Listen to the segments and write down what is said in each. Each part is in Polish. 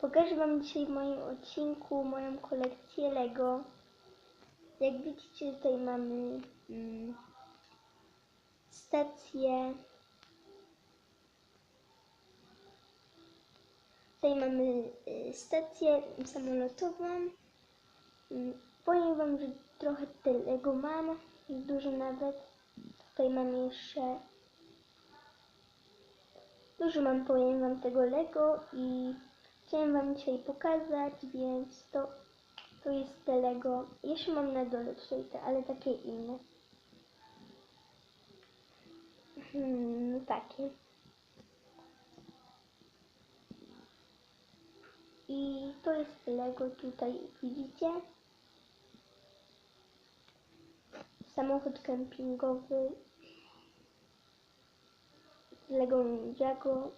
Pokażę Wam dzisiaj w moim odcinku moją kolekcję Lego. Jak widzicie, tutaj mamy mm, stację. Tutaj mamy y, stację samolotową. Mm, Powiem Wam, że trochę tego mam, dużo nawet. Tutaj mam jeszcze Dużo mam, powiem Wam, tego Lego i chciałem Wam dzisiaj pokazać, więc to, to jest te Lego. Jeszcze mam na dole tutaj te, ale takie inne. Hmm, no takie. I to jest Lego tutaj, widzicie? Samochód kempingowy Lego Ninjago.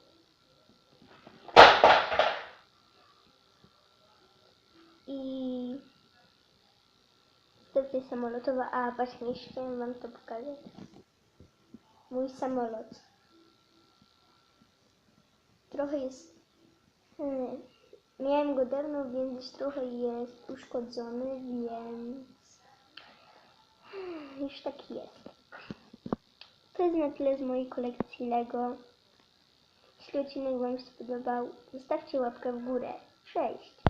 I stacja samolotowa. A właśnie, chciałem Wam to pokazać. Mój samolot. Trochę jest. Hmm, miałem go dawno, więc trochę jest uszkodzony, więc już taki jest. To jest na tyle z mojej kolekcji Lego. Jeśli odcinek Wam się spodobał, zostawcie łapkę w górę. Cześć!